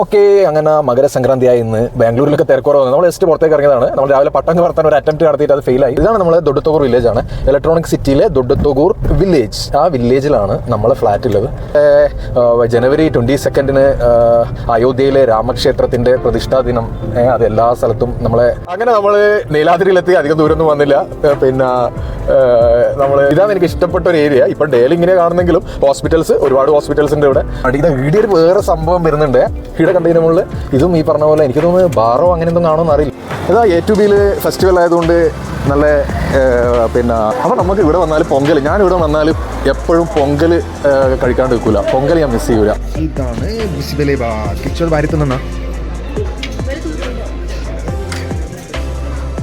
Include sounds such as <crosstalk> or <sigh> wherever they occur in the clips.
Okay അങ്ങനെ മകരസംക്രാന്തിയായി ഇന്ന് ബാംഗ്ലൂരിലൊക്കെ തിരക്കുറവ് നമ്മൾ ജസ്റ്റ് പുറത്തേക്ക് ഇറങ്ങിയതാണ്. നമ്മൾ രാവിലെ പട്ടം പറത്താൻ ഒരു അറ്റംപ്റ്റ് നടത്തിയിട്ട് അത് ഫെയിലായി ഇതാണ് നമ്മൾ ദൊഡത്തോകൂർ വില്ലേജ് ആണ്. ഇലക്ട്രോണിക് സിറ്റിയിലെ ദൊഡത്തോകൂർ വില്ലേജ് ആ വില്ലേജിലാണ് നമ്മളെ ഫ്ലാറ്റ് ഉള്ളത് ജനുവരി ട്വന്റി സെക്കൻഡിന് അയോധ്യയിലെ രാമക്ഷേത്രത്തിന്റെ പ്രതിഷ്ഠാ ദിനം. അത് എല്ലാ സ്ഥലത്തും നമ്മളെ അങ്ങനെ നമ്മൾ നീലാദ്രിയിലെത്തി. അധികം ദൂരമൊന്നും വന്നില്ല. പിന്നെ നമ്മൾ ഇതാണ് എനിക്ക് ഇഷ്ടപ്പെട്ട ഒരു ഏരിയ ഇപ്പൊ ഡെയിലി ഇങ്ങനെ കാണുന്നെങ്കിലും ഹോസ്പിറ്റൽസ് ഒരുപാട് ഹോസ്പിറ്റൽസ് ഉണ്ട് ഇവിടെ. വീഡിയോ വേറെ സംഭവം വരുന്നുണ്ട്. ഇവിടെ കണ്ടെയ്നർ മുകളിൽ ഇതും ഈ പറഞ്ഞ പോലെ എനിക്ക് തോന്നുന്നു ബാറോ അങ്ങനെ എന്തും കാണുമെന്ന് അറിയില്ല. ഇതാ എ ടു ബിയിൽ ഫെസ്റ്റിവൽ ആയതുകൊണ്ട് നല്ല പിന്നെ അപ്പോൾ നമുക്ക് ഇവിടെ വന്നാൽ പൊങ്കൽ ഞാൻ ഇവിടെ വന്നാൽ എപ്പോഴും പൊങ്കൽ കഴിക്കാണ്ട് വെക്കൂല പൊങ്കൽ ഞാൻ മിസ് ചെയ്യൂല. ഇതാണ്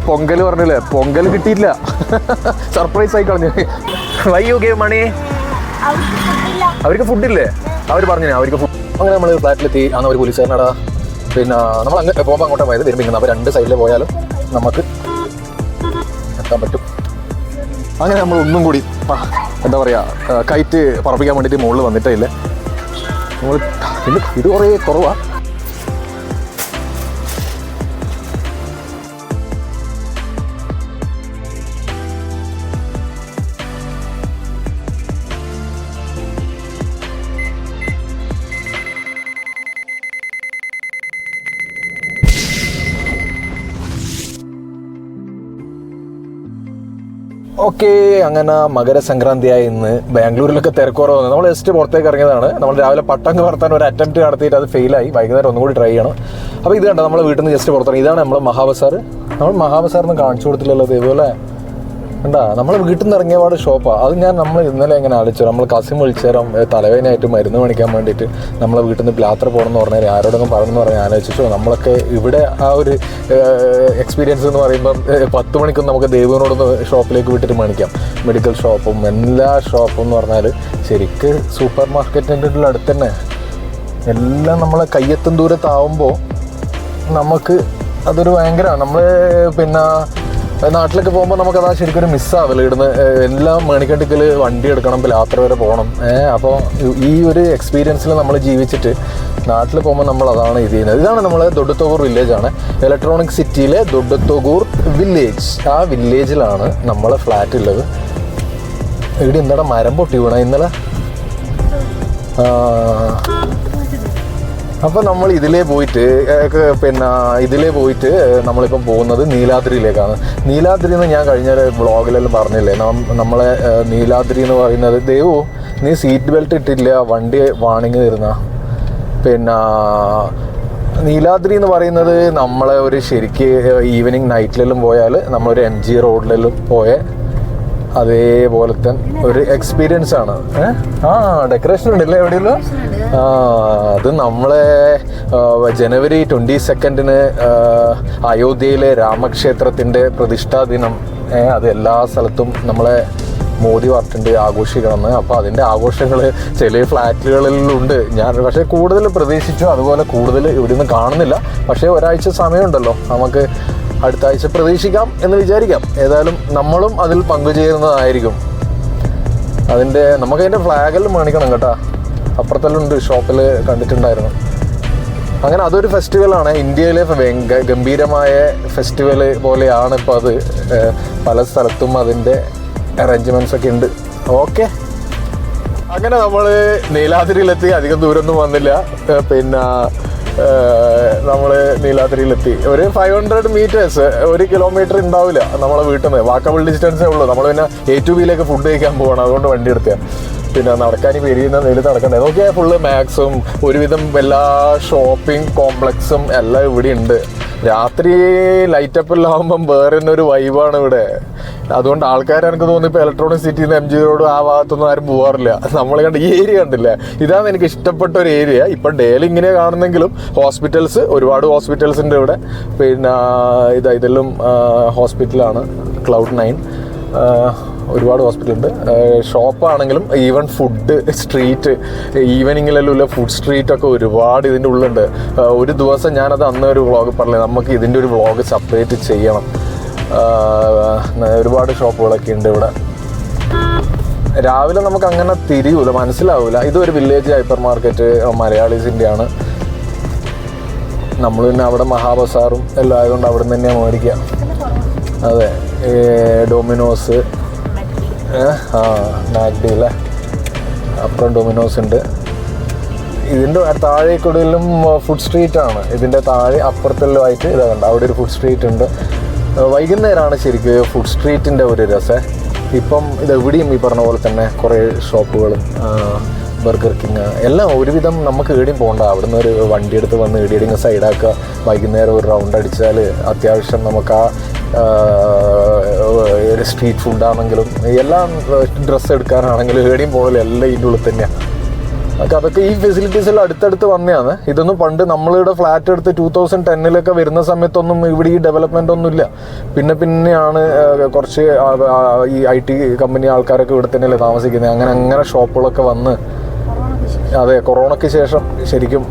പൊങ്കൽ പറഞ്ഞില്ലേ? പൊങ്കൽ കിട്ടിയില്ല സർപ്രൈസ് ആയി കളഞ്ഞു. വൈ യു ഗേവ് മണി അവർക്ക് ഫുഡില്ലേ അവർ പറഞ്ഞു അവർക്ക് ഫുഡ് അങ്ങനെ നമ്മൾ ഫ്ലാറ്റിലെത്തി അന്ന് ഒരു പോലീസുകാരനടാ. പിന്നെ നമ്മൾ അങ്ങ് പോകുമ്പോൾ അങ്ങോട്ടാണ് പോയത്. വരുമ്പോൾ അപ്പോൾ രണ്ട് സൈഡിൽ പോയാലും നമുക്ക് എത്താൻ പറ്റും. അങ്ങനെ നമ്മൾ ഒന്നും കൂടി എന്താ പറയുക കൈറ്റ് പറപ്പിക്കാൻ വേണ്ടിയിട്ട് മുകളിൽ വന്നിട്ടേ ഇല്ല. നമ്മൾ ഇത് കുറേ കുറവാണ് ഓക്കെ അങ്ങനെ മകരസംക്രാന്തിയായി ഇന്ന് ബാംഗ്ലൂരിലൊക്കെ തിരക്കുറവ് നമ്മൾ ജസ്റ്റ് പുറത്തേക്ക് ഇറങ്ങിയതാണ്. നമ്മൾ രാവിലെ പട്ടം വർത്താൻ ഒരു അറ്റംപ്റ്റ് നടത്തിയിട്ട് അത് ഫെയിലായി വൈകുന്നേരം ഒന്നും കൂടി ട്രൈ ചെയ്യണം. അപ്പോൾ ഇത് കണ്ടോ നമ്മൾ വീട്ടിൽ നിന്ന് ജസ്റ്റ് പുറത്തിറങ്ങി. ഇതാണ് നമ്മൾ മഹാബസാർ. നമ്മൾ മഹാബസാറിന് കാണിച്ചു കൊടുത്തില്ലല്ലോ ഇതേപോലെ എന്താ നമ്മൾ വീട്ടിൽ നിന്ന് ഇറങ്ങിയ പാട് ഷോപ്പാണ് അത് ഞാൻ നമ്മൾ ഇന്നലെ എങ്ങനെ ആലോചിച്ചു? നമ്മൾ കസിൻ വിളിച്ചേരം തലവേദനയായിട്ട് മരുന്ന് മേടിക്കാൻ വേണ്ടിയിട്ട് നമ്മളെ വീട്ടിൽ നിന്ന് യാത്ര പോകണമെന്ന് പറഞ്ഞാൽ ആരോടൊന്നും പറയണമെന്ന് പറഞ്ഞ് ആലോചിച്ചു. നമ്മളൊക്കെ ഇവിടെ ആ ഒരു എക്സ്പീരിയൻസ് എന്ന് പറയുമ്പോൾ ഏഹ്, പത്ത് മണിക്കൊന്നും നമുക്ക് ദൈവനോടൊന്ന് ഷോപ്പിലേക്ക് വിട്ടിട്ട് മേടിക്കാം. മെഡിക്കൽ ഷോപ്പും എല്ലാ ഷോപ്പും എന്ന് പറഞ്ഞാൽ ശരിക്ക് സൂപ്പർ മാർക്കറ്റിന്റെ അടുത്ത് തന്നെ എല്ലാം നമ്മളെ കയ്യെത്തും ദൂരത്താവുമ്പോൾ നമുക്ക് അതൊരു ഭയങ്കരമാണ് നമ്മൾ പിന്നെ നാട്ടിലൊക്കെ പോകുമ്പോൾ നമുക്ക് അതാ ശരിക്കും ഒരു മിസ്സാവില്ല ഇടുന്ന എല്ലാം മേണിക്കണ്ടിക്കൽ വണ്ടി എടുക്കണം യാത്ര വരെ പോകണം. അപ്പോൾ ഈ ഒരു എക്സ്പീരിയൻസിൽ നമ്മൾ ജീവിച്ചിട്ട് നാട്ടിൽ പോകുമ്പോൾ നമ്മൾ അതാണ് ഇത് ചെയ്യുന്നത്. ഇതാണ് നമ്മൾ വില്ലേജ് ആണ്. ഇലക്ട്രോണിക് സിറ്റിയിലെ ദൊഡത്തോകൂർ വില്ലേജ് ആ വില്ലേജിലാണ് നമ്മളെ ഫ്ലാറ്റ് ഉള്ളത് ഇവിടെ എന്താടാ മരം പൊട്ടി വീണ. ഇന്നലെ? ആ അപ്പൊ നമ്മൾ ഇതിലേ പോയിട്ട് പിന്നെ ഇതിലേ പോയിട്ട് നമ്മളിപ്പം പോകുന്നത് നീലാദ്രിയിലേക്കാണ്. നീലാദ്രി എന്ന് ഞാൻ കഴിഞ്ഞ വ്ളോഗിലെല്ലാം പറഞ്ഞില്ലേ നമ്മളെ നീലാദ്രി എന്ന് പറയുന്നത് ദേവു നീ സീറ്റ് ബെൽറ്റ് ഇട്ടില്ല വണ്ടി വാണിങ് തരുന്ന. പിന്നെ നീലാദ്രി എന്ന് പറയുന്നത് നമ്മളെ ഒരു ശരിക്ക് ഈവനിങ് നൈറ്റിലെല്ലാം പോയാൽ നമ്മളൊരു എം ജി റോഡിലെല്ലാം പോയ അതേപോലത്തെ ഒരു എക്സ്പീരിയൻസ് ആണ്? ആ ഡെക്കറേഷൻ ഉണ്ടല്ലേ എവിടെയുള്ള? ആ അത് നമ്മളെ ജനുവരി ട്വന്റി സെക്കൻഡിന് അയോധ്യയിലെ രാമക്ഷേത്രത്തിന്റെ പ്രതിഷ്ഠാ ദിനം. അത് എല്ലാ സ്ഥലത്തും നമ്മളെ മോദി വർട്ടുണ്ട് ആഘോഷിക്കണമെന്ന്. അപ്പോൾ അതിന്റെ ആഘോഷങ്ങൾ ചില ഫ്ലാറ്റുകളിലുണ്ട്. ഞാൻ പക്ഷേ കൂടുതൽ പ്രതീക്ഷിച്ചു. അതുപോലെ കൂടുതൽ ഇവിടുന്ന് കാണുന്നില്ല. പക്ഷേ ഒരാഴ്ച സമയമുണ്ടല്ലോ. നമുക്ക് അടുത്ത ആഴ്ച പ്രതീക്ഷിക്കാം എന്ന് വിചാരിക്കാം. ഏതായാലും നമ്മളും അതിൽ പങ്കുചേരുന്നതായിരിക്കും. അതിന്റെ നമുക്കതിന്റെ ഫ്ലാഗിൽ ഫ്ലാഗെല്ലാം കേട്ടോ. അപ്പുറത്തെല്ലാം ഷോപ്പിൽ കണ്ടിട്ടുണ്ടായിരുന്നു. അങ്ങനെ അതൊരു ഫെസ്റ്റിവലാണ്. ഇന്ത്യയിലെ ഗംഭീരമായ ഫെസ്റ്റിവൽ പോലെയാണ് ഇപ്പോൾ അത്. പല സ്ഥലത്തും അതിന്റെ അറേഞ്ച്മെന്റ്സ് ഒക്കെ ഉണ്ട്. ഓക്കെ അങ്ങനെ നമ്മൾ നീലാദ്രിയിലെത്തി. അധികം ദൂരമൊന്നും വന്നില്ല. പിന്നെ നമ്മൾ നീലാദ്രിയിലെത്തി. ഒരു ഫൈവ് ഹൺഡ്രഡ് മീറ്റേഴ്സ് ഒരു കിലോമീറ്റർ ഉണ്ടാവില്ല നമ്മളെ വീട്ടിൽ നിന്ന് വാക്കബിൾ ഡിസ്റ്റൻസേ ഉള്ളൂ. നമ്മൾ പിന്നെ എ ടു ബിയിലേക്ക് ഫുഡ് കഴിക്കാൻ പോകണം അതുകൊണ്ട് വണ്ടി എടുത്തേ പിന്നെ നടക്കാൻ പെരിയുന്ന നെല്ല് നടക്കണ്ടേ? നോക്കിയാൽ ഫുള്ള് മാക്സും ഒരുവിധം എല്ലാ ഷോപ്പിംഗ് കോംപ്ലക്സും എല്ലാം ഇവിടെ ഉണ്ട്. രാത്രി ലൈറ്റപ്പ് എല്ലാം ആകുമ്പം വേറെ തന്നെ ഒരു വൈബാണ് ഇവിടെ. അതുകൊണ്ട് ആൾക്കാർ എനിക്ക് തോന്നുന്നു ഇപ്പൊ ഇലക്ട്രോണിക് സിറ്റിയിൽ എം ജി റോഡ് ആ ഭാഗത്തൊന്നും ആരും പോകാറില്ല നമ്മൾ കണ്ട ഈ ഏരിയ കണ്ടില്ല? ഇതാണ് എനിക്ക് ഇഷ്ടപ്പെട്ട ഒരു ഏരിയ ഇപ്പൊ ഡെയിലി ഇങ്ങനെ കാണുന്നെങ്കിലും ഹോസ്പിറ്റൽസ് ഒരുപാട് ഹോസ്പിറ്റൽസ് ഉണ്ട് ഇവിടെ. പിന്നെ ഇതാ ഇതെല്ലാം ഹോസ്പിറ്റലാണ് ക്ലൗഡ് നയൻ ഒരുപാട് ഹോസ്പിറ്റൽ ഉണ്ട്. ഷോപ്പാണെങ്കിലും ഈവൻ ഫുഡ് സ്ട്രീറ്റ് ഈവനിങ്ങിലെല്ലാം ഫുഡ് സ്ട്രീറ്റ് ഒക്കെ ഒരുപാട് ഇതിന്റെ ഉള്ളുണ്ട്. ഒരു ദിവസം ഞാനത് അന്ന് ഒരു വ്ളോഗ് പറഞ്ഞില്ല നമുക്ക് ഇതിന്റെ ഒരു വ്ളോഗ് സെപ്പറേറ്റ് ചെയ്യണം. ഒരുപാട് ഷോപ്പുകളൊക്കെ ഉണ്ട് ഇവിടെ. രാവിലെ നമുക്ക് അങ്ങനെ തിരിയൂല മനസ്സിലാവൂല. ഇതൊരു വില്ലേജ് ഹൈപ്പർ മാർക്കറ്റ് മലയാളീസിന്റെ ആണ് നമ്മൾ പിന്നെ അവിടെ മഹാബസാറും എല്ലാം ആയതുകൊണ്ട് അവിടെ നിന്ന് തന്നെയാണ് മേടിക്കുക. അതെ ഡൊമിനോസ് ആ നാഗ്ഡിയിലെ അപ്പുറം ഡൊമിനോസ് ഉണ്ട്. ഇതിന്റെ താഴേക്കൂടലും ഫുഡ് സ്ട്രീറ്റ് ആണ്. ഇതിന്റെ താഴെ അപ്പുറത്തെല്ലാം ആയിട്ട് ഇതാ കണ്ട അവിടെ ഒരു ഫുഡ് സ്ട്രീറ്റ് ഉണ്ട്. വൈകുന്നേരമാണ് ശരിക്കും ഫുഡ് സ്ട്രീറ്റിന്റെ ഒരു രസം. ഇപ്പം ഇതെവിടെയും ഈ പറഞ്ഞ പോലെ തന്നെ കുറേ ഷോപ്പുകളും ബർഗർ കിങ് എല്ലാം ഒരുവിധം നമുക്ക് ഏടിയും പോകണ്ട അവിടെ നിന്ന് ഒരു വണ്ടി എടുത്ത് വന്ന് ഏടിയടിങ്ങ് സൈഡാക്കുക വൈകുന്നേരം ഒരു റൗണ്ട് അടിച്ചാൽ അത്യാവശ്യം നമുക്ക് ആ ഒരു സ്ട്രീറ്റ് ഫുഡാണെങ്കിലും എല്ലാം ഡ്രസ്സ് എടുക്കാനാണെങ്കിലും എവിടെയും പോകലും എല്ലാം ഇതിന്റെ ഉള്ളിൽ തന്നെയാണ് അപ്പം അതൊക്കെ ഈ ഫെസിലിറ്റീസ് എല്ലാം അടുത്തടുത്ത് വന്നതാണ്. ഇതൊന്നും പണ്ട് നമ്മളിവിടെ ഫ്ലാറ്റ് എടുത്ത് ടൂ തൗസൻഡ് ടെന്നിലൊക്കെ വരുന്ന സമയത്തൊന്നും ഇവിടെ ഈ ഡെവലപ്മെന്റ് ഒന്നുമില്ല. പിന്നെ പിന്നെയാണ് കുറച്ച് ഈ ഐ ടി കമ്പനി ആൾക്കാരൊക്കെ ഇവിടെ തന്നെയല്ലേ താമസിക്കുന്നത്. അങ്ങനെ അങ്ങനെ ഷോപ്പുകളൊക്കെ വന്ന് അതെ കൊറോണയ്ക്ക് ശേഷം ശരിക്കും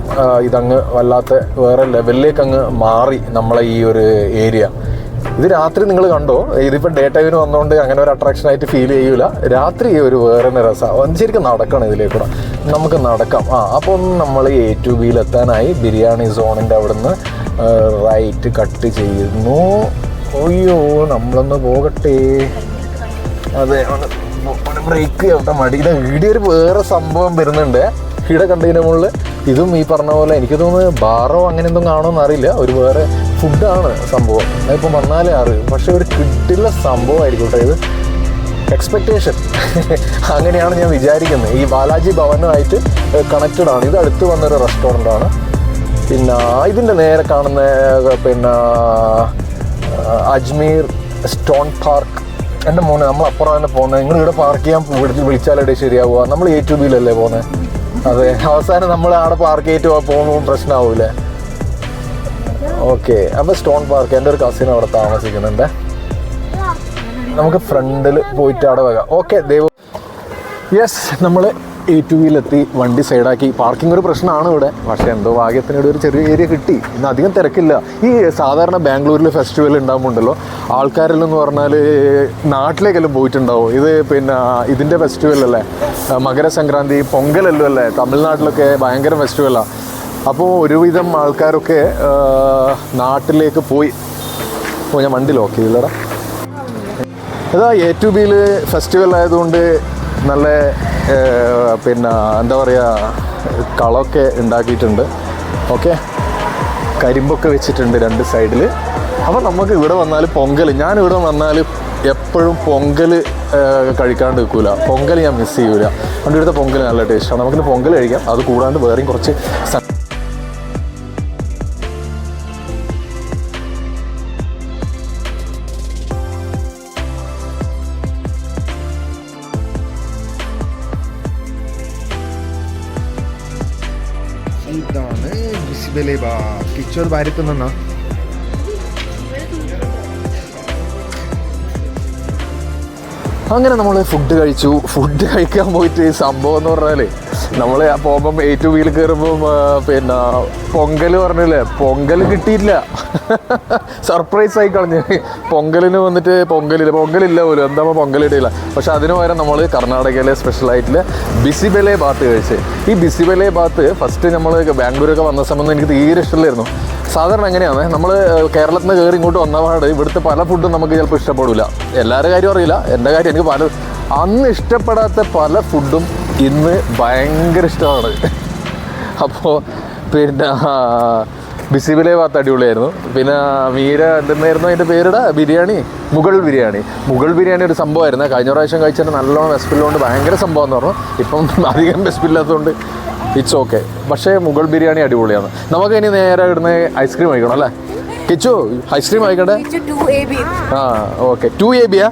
ഇതങ്ങ് വല്ലാത്ത വേറെ ലെവലിലേക്ക് അങ്ങ് മാറി നമ്മളെ ഈ ഒരു ഏരിയ ഇത് രാത്രി നിങ്ങൾ കണ്ടോ? ഇതിപ്പോൾ ഡേ ടൈമിന് വന്നുകൊണ്ട് അങ്ങനെ ഒരു അട്രാക്ഷൻ ആയിട്ട് ഫീൽ ചെയ്യൂല. രാത്രി ഒരു വേറെ രസമാണ് ശരിക്കും നടക്കണം ഇതിലേക്കൂടെ നമുക്ക് നടക്കാം. ആ അപ്പോൾ നമ്മൾ എ ടു ബിയിൽ എത്താനായി. ബിരിയാണി സോണിന്റെ അവിടുന്ന് റൈറ്റ് കട്ട് ചെയ്യുന്നു. അയ്യോ നമ്മളൊന്ന് പോകട്ടെ. അതെ ബ്രേക്ക് ചെയ്യട്ടെ മടി. ഇത് ഇവിടെ ഒരു വേറെ സംഭവം വരുന്നുണ്ട്. ഇവിടെ കണ്ടതിന് മുകളിൽ ഇതും ഈ പറഞ്ഞ പോലെ എനിക്ക് തോന്നുന്നു ബാറോ അങ്ങനെ എന്തും കാണുമെന്ന് അറിയില്ല. ഒരു വേറെ ഫുഡാണ് സംഭവം. ഞാനിപ്പോൾ വന്നാലേ അറിയും. പക്ഷേ ഒരു കിട്ടില്ല സംഭവമായിരിക്കും കേട്ടോ ഇത്. എക്സ്പെക്റ്റേഷൻ <laughs> അങ്ങനെയാണ് ഞാൻ വിചാരിക്കുന്നത്. ഈ ബാലാജി ഭവനുമായിട്ട് കണക്റ്റഡ് ആണ്. ഇത് അടുത്ത് വന്നൊരു റെസ്റ്റോറന്റ് ആണ്. പിന്നെ ഇതിന്റെ നേരെ കാണുന്ന പിന്നെ അജ്മീർ സ്റ്റോൺ പാർക്ക്. എന്റെ മോനെ നമ്മൾ അപ്പുറം തന്നെ പോകുന്നത്. നിങ്ങൾ ഇവിടെ പാർക്ക് ചെയ്യാൻ വിളിച്ച് വിളിച്ചാലേ ശരിയാവുക. നമ്മൾ എ ടു ബിയിലല്ലേ പോകുന്നത്? അതെ. അവസാനം നമ്മൾ അവിടെ പാർക്ക് ചെയ്തിട്ട് പോകുമ്പോൾ പ്രശ്നമാവൂലേ? ഓക്കെ. അപ്പോൾ സ്റ്റോൺ പാർക്ക് എന്റെ ഒരു കസിൻ അവിടെ താമസിക്കുന്നുണ്ട്. നമുക്ക് ഫ്രണ്ടിൽ പോയിട്ട് അവിടെ വരാം. ഓക്കെ ദൈവം. യെസ് നമ്മൾ എ ടു വീലെത്തി വണ്ടി സൈഡാക്കി പാർക്കിംഗ് ഒരു പ്രശ്നമാണ് ഇവിടെ. പക്ഷേ എന്തോ ഭാഗ്യത്തിന് ഇവിടെ ഒരു ചെറിയ ഏരിയ കിട്ടി. ഇന്ന് അധികം തിരക്കില്ല. ഈ സാധാരണ ബാംഗ്ലൂരിൽ ഫെസ്റ്റിവൽ ഉണ്ടാകുമ്പോണ്ടല്ലോ ആൾക്കാരെല്ലാം എന്ന് പറഞ്ഞാൽ നാട്ടിലേക്കെല്ലാം പോയിട്ടുണ്ടാവും. ഇത് പിന്നെ ഇതിന്റെ ഫെസ്റ്റിവൽ അല്ലേ? മകരസംക്രാന്തി പൊങ്കലല്ലോ? അല്ലേ തമിഴ്നാട്ടിലൊക്കെ ഭയങ്കര ഫെസ്റ്റിവലാണ് അപ്പോൾ ഒരുവിധം ആൾക്കാരൊക്കെ നാട്ടിലേക്ക് പോയി. ഓ ഞാൻ വണ്ടി ലോക്ക് ചെയ്തില്ലടാ. അതാ എ ടു ബിയിൽ ഫെസ്റ്റിവൽ ആയതുകൊണ്ട് നല്ല പിന്നെ എന്താ പറയുക കളമൊക്കെ ഉണ്ടാക്കിയിട്ടുണ്ട്. ഓക്കെ? കരിമ്പൊക്കെ വെച്ചിട്ടുണ്ട് രണ്ട് സൈഡിൽ അപ്പോൾ നമുക്ക് ഇവിടെ വന്നാൽ പൊങ്കൽ ഞാൻ ഇവിടെ വന്നാൽ എപ്പോഴും പൊങ്കൽ കഴിക്കാണ്ട് വെക്കൂല പൊങ്കൽ ഞാൻ മിസ് ചെയ്യൂല. അതുകൊണ്ട് ഇവിടുത്തെ പൊങ്കൽ നല്ല ടേസ്റ്റാണ് നമുക്കിന്ന് പൊങ്കൽ കഴിക്കാം. അത് കൂടാണ്ട് വേറെയും കുറച്ച് ബാ കിച്ചോർ ഭാരത്ത് നിന്നാ അങ്ങനെ നമ്മൾ ഫുഡ് കഴിച്ചു. ഫുഡ് കഴിക്കാൻ പോയിട്ട് സംഭവം എന്ന് പറഞ്ഞാൽ നമ്മൾ പോകുമ്പം എ ടു വീൽ കയറുമ്പം പിന്നെ പൊങ്കൽ പറഞ്ഞില്ലേ? പൊങ്കൽ കിട്ടിയില്ല സർപ്രൈസ് ആയി കളഞ്ഞ്. പൊങ്കലിന് വന്നിട്ട് പൊങ്കലില്ല. പൊങ്കലില്ല പോലും. എന്താ പൊങ്കൽ കിട്ടിയില്ല? പക്ഷെ അതിന് പകരം നമ്മൾ കർണാടകയിലെ സ്പെഷ്യൽ ആയിട്ടുള്ള ബിസിബെലെ ബാത്ത് കഴിച്ച്. ഈ ബിസിബെലെ ബാത്ത് ഫസ്റ്റ് നമ്മൾ ബാംഗ്ലൂരൊക്കെ വന്ന സമയത്ത് എനിക്ക് തീരെ ഇഷ്ടമില്ലായിരുന്നു. സാധാരണ എങ്ങനെയാണ്? നമ്മൾ കേരളത്തിൽ നിന്ന് കയറി ഇങ്ങോട്ട് വന്നപാട് ഇവിടുത്തെ പല ഫുഡും നമുക്ക് ചിലപ്പോൾ ഇഷ്ടപ്പെടില്ല എല്ലാവരുടെ കാര്യം അറിയില്ല. എന്റെ കാര്യം എനിക്ക് പല അന്ന് ഇഷ്ടപ്പെടാത്ത പല ഫുഡും ഇന്ന് ഭയങ്കര ഇഷ്ടമാണ്. അപ്പോൾ പിന്നെ ബിസിബിലെ ഭാഗത്ത് അടിപൊളിയായിരുന്നു. പിന്നെ മീര എന്തെന്നായിരുന്നു അതിന്റെ പേരുടെ? ബിരിയാണി? മുഗൾ ബിരിയാണി. മുഗൾ ബിരിയാണി ഒരു സംഭവമായിരുന്നു. കഴിഞ്ഞ പ്രാവശ്യം കഴിച്ചിട്ട് നല്ലോണം ബെസ്പില്ലുകൊണ്ട് ഭയങ്കര സംഭവം എന്ന് പറഞ്ഞു. ഇപ്പം അധികം ബെസ്പില്ലാത്തതുകൊണ്ട് ഇറ്റ്സ് ഓക്കെ പക്ഷേ മുഗൾ ബിരിയാണി അടിപൊളിയാണ്. നമുക്ക് ഇനി നേരെ ഇടുന്ന ഐസ്ക്രീം കഴിക്കണം അല്ലേ? കിച്ചു ഐസ്ക്രീം ആയിക്കോട്ടെ ആ ഓക്കെ ടു എ ബിയാ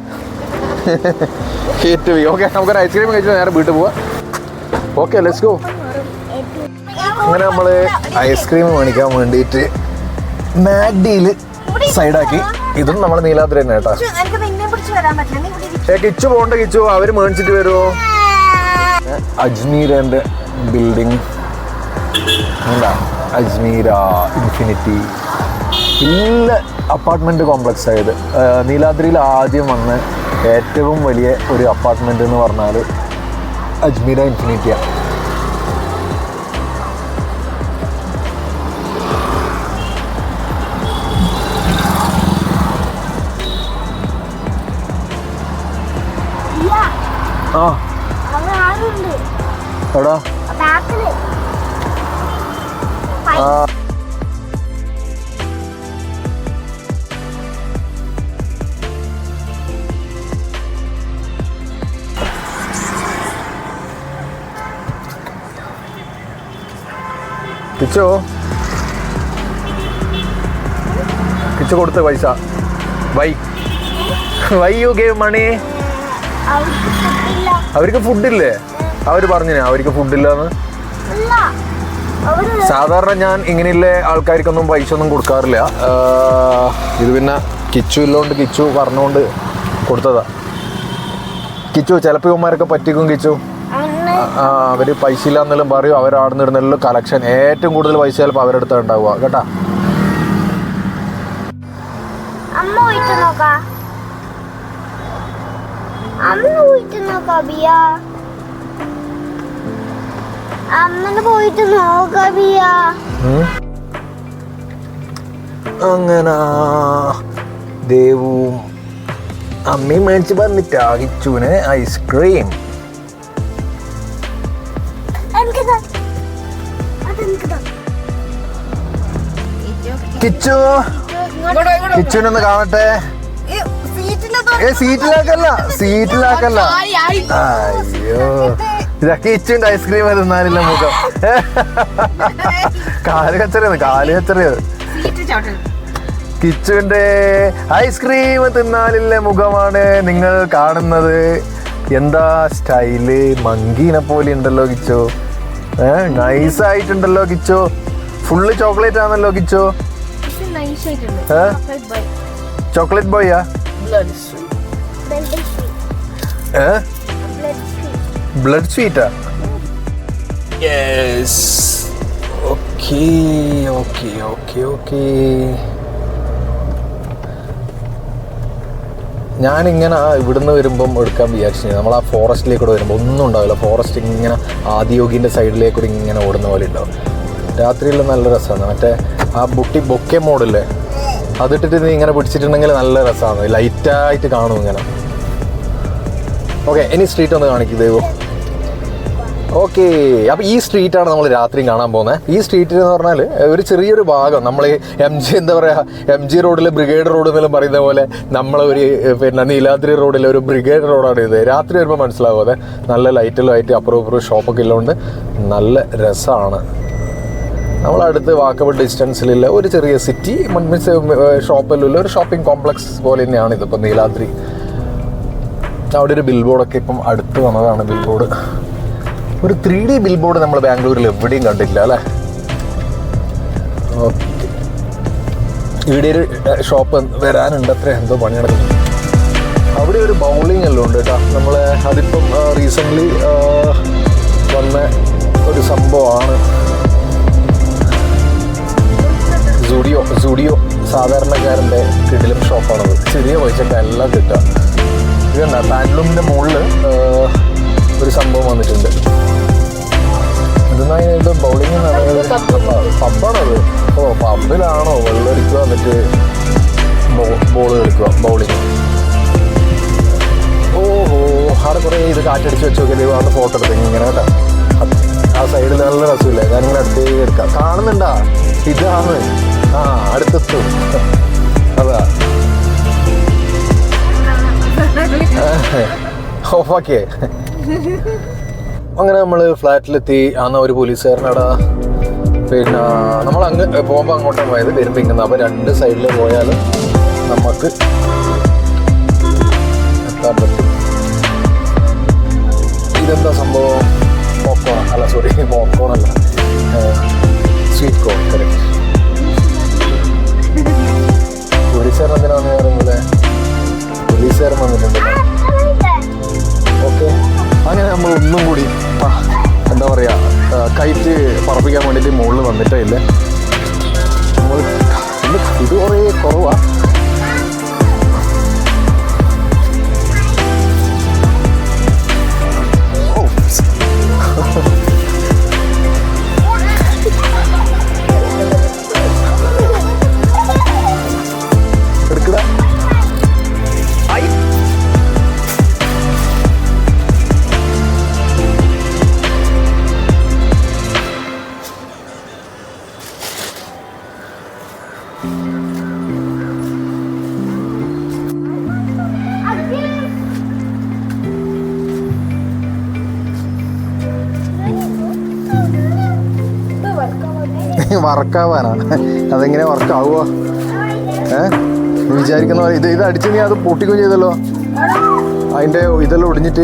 എയ്റ്റ് ബി ഓക്കെ നമുക്കൊരു ഐസ്ക്രീം കഴിച്ച് നേരെ വീട്ടിൽ പോവാം. ഓക്കെ ലെറ്റ്സ് ഗോ അങ്ങനെ നമ്മൾ ഐസ്ക്രീം മേടിക്കാൻ വേണ്ടിയിട്ട് മാഗ്ഡിയിൽ സൈഡാക്കി. ഇതും നമ്മൾ നീലാദ്രി തന്നെ കേട്ടോ. ഏ കിച്ചു പോണ്ട കിച്ചു. അവർ മേടിച്ചിട്ട് വരുമോ അജ്മീരന്റെ ബിൽഡിംഗ് എന്താ അജ്മീര ഇൻഫിനിറ്റി നല്ല അപ്പാർട്ട്മെന്റ് കോംപ്ലക്സ് ആയത് നീലാദ്രിയിൽ ആദ്യം വന്ന ഏറ്റവും വലിയ ഒരു അപ്പാർട്ട്മെന്റ് എന്ന് പറഞ്ഞാൽ അജ്മീര ഇൻഫിനിറ്റിയാണ് ആ. എടാ. ആ കിച്ചോ? കിച്ചു കൊടുത്ത പൈസ. Why. Why you gave money. അവർക്ക് ഫുഡില്ലേ? അവർ പറഞ്ഞിനെ അവർക്ക് ഫുഡില്ലാന്ന്. സാധാരണ ഞാൻ ഇങ്ങനെയുള്ള ആൾക്കാർക്കൊന്നും പൈസ ഒന്നും കൊടുക്കാറില്ല. ഇത് പിന്നെ കിച്ചു ഇല്ലോണ്ട് കിച്ചു പറഞ്ഞുകൊണ്ട് കൊടുത്തതാ. കിച്ചു ചിലപ്പോൾ ഇവന്മാരൊക്കെ പറ്റിക്കും കിച്ചു. അന്ന് പൈസ ഇല്ല എന്നെല്ലാം പറയും അവർ അവിടെ നിന്നിരുന്നെല്ലാം കളക്ഷൻ ഏറ്റവും കൂടുതൽ പൈസ ചിലപ്പോൾ അവരുടെ അടുത്ത് ഉണ്ടാവുക. കേട്ടാ? അങ്ങനെ. ദേവും അമ്മയും മേടിച്ച് പറഞ്ഞിട്ടാ കിച്ചുവിന് ഐസ്ക്രീം. കിച്ചു. കിച്ചുനൊന്ന് കാണട്ടെ. ഏ സീറ്റിലാക്കല്ല. സീറ്റിലാക്കല്ല. അയ്യോ. കിച്ചുവിന്റെ ഐസ്ക്രീം തിന്നാനില്ല മുഖം. <laughs> കാൽ കച്ചറിയത് കാൽ കച്ചറിയത് കിച്ചുവിന്റെ ഐസ്ക്രീം തിന്നാലില്ല മുഖമാണ് നിങ്ങൾ കാണുന്നത്. എന്താ സ്റ്റൈൽ? മങ്കീനെ പോലെ ഉണ്ടല്ലോ കിച്ചു. ഏഹ് നൈസ് ആയിട്ടുണ്ടല്ലോ കിച്ചു. ഫുള്ള് ചോക്ലേറ്റ് ആണല്ലോ കിച്ചു. ചോക്ലേറ്റ് ബോയാ blood സ്വീറ്റാ yes okay okay okay okay ഞാനിങ്ങനെ ഇവിടുന്ന് വരുമ്പം എടുക്കാൻ വിചാരിച്ചു നമ്മൾ ആ ഫോറസ്റ്റിലേക്ക് കൂടെ വരുമ്പോൾ ഒന്നും ഉണ്ടാവില്ല. ഫോറസ്റ്റ് ഇങ്ങനെ ആദിയോഗിന്റെ സൈഡിലേക്ക് കൂടി ഇങ്ങനെ ഓടുന്ന പോലെ ഉണ്ടാവും. രാത്രിയിൽ നല്ല രസമാണ്. മറ്റേ ആ ബുട്ടി ബൊക്കെ മോഡില്ലേ അതിട്ടിട്ട് നീ ഇങ്ങനെ പിടിച്ചിട്ടുണ്ടെങ്കിൽ നല്ല രസമാണ്. ലൈറ്റായിട്ട് കാണും ഇങ്ങനെ. ഓക്കെ ഇനി സ്ട്രീറ്റ് ഒന്ന് കാണിക്കും ദൈവം. ഓക്കെ അപ്പോൾ ഈ സ്ട്രീറ്റാണ് നമ്മൾ രാത്രി കാണാൻ പോകുന്നത് ഈ സ്ട്രീറ്റിൽ എന്ന് പറഞ്ഞാൽ ഒരു ചെറിയൊരു ഭാഗം. നമ്മൾ എം ജി എന്താ പറയുക എം ജി റോഡിൽ ബ്രിഗേഡ് റോഡ് എന്നെല്ലാം പറയുന്ന പോലെ നമ്മളൊരു പിന്നെ നീലാദ്രി റോഡിലെ ഒരു ബ്രിഗേഡ് റോഡാണ് ഇത്. രാത്രി വരുമ്പോൾ മനസ്സിലാവും അതെ. നല്ല ലൈറ്റിലും ആയിട്ട് അപ്പുറം ഇപ്പുറം ഷോപ്പൊക്കെ ഉള്ളതുകൊണ്ട് നല്ല രസമാണ് നമ്മളടുത്ത് വാക്കബിൾ ഡിസ്റ്റൻസിലുള്ള ഒരു ചെറിയ സിറ്റി മീൻസ് ഷോപ്പിലുള്ള ഒരു ഷോപ്പിംഗ് കോംപ്ലക്സ് പോലെ തന്നെയാണ് ഇതിപ്പോൾ നീലാദ്രി. അവിടെ ഒരു ബിൽ ബോർഡൊക്കെ ഇപ്പം അടുത്ത് വന്നതാണ് ബിൽ ബോർഡ് ഒരു ത്രീ ഡി ബിൽ ബോർഡ് നമ്മൾ ബാംഗ്ലൂരിൽ എവിടെയും കണ്ടില്ല അല്ലേ? ഓക്കെ ഇവിടെ ഒരു ഷോപ്പ് വരാനുണ്ട് അത്ര എന്തോ പണി നടക്കുന്നു. അവിടെ ഒരു ബൗളിംഗ് എല്ലാം ഉണ്ട് കേട്ടോ. നമ്മൾ അതിപ്പം റീസെന്റ്ലി വന്ന ഒരു സംഭവമാണ്. സുഡിയോ സുഡിയോ സാധാരണക്കാരന്റെ കിടിലും ഷോപ്പാണത്. ചെറിയ പൈസക്ക് എല്ലാം കിട്ടുക. ഇതുണ്ട പാൻലൂമിന്റെ മുകളിൽ ഒരു സംഭവം വന്നിട്ടുണ്ട്. ഇതെന്നാ ഇത് ബൗളിംഗ് പബ്ബാണത് ഓ പബ്ബിലാണോ? വെള്ളമടിക്കുക എന്നിട്ട് ബോൾ കളിക്കുക ബൗളിംഗ് ഓഹോ അവിടെ കുറേ ഇത് കാറ്റടിച്ച് വെച്ച് നോക്കിയത് അവിടെ ഫോട്ടോ എടുത്തെങ്കിൽ ഇങ്ങനെ കേട്ടോ. ആ സൈഡിൽ നല്ല രസമില്ലേ? ഞാനിങ്ങനെ അടുത്തേക്ക് എടുക്കാം. കാണുന്നുണ്ടാ? ഇതാണ്. ആ അടുത്തെത്തും അതാ. <laughs> അങ്ങനെ നമ്മൾ ഫ്ലാറ്റിലെത്തി. അന്ന് ഒരു പോലീസുകാരനടാ. പിന്നെ നമ്മൾ അങ്ങ് പോകുമ്പോൾ അങ്ങോട്ടാണ് പോയത് വരുമ്പോൾ ഇങ്ങനെ അപ്പോൾ രണ്ട് സൈഡിൽ പോയാലും നമുക്ക് <laughs> വർക്കാവാനാ അതെങ്ങനെ വർക്കാവുക ഏ? വിചാരിക്കുന്ന ഇത് ഇത് അടിച്ച് നീ അത് പൊട്ടിക്കുകയും ചെയ്തല്ലോ? അതിന്റെ ഇതെല്ലാം ഒടിഞ്ഞിട്ട്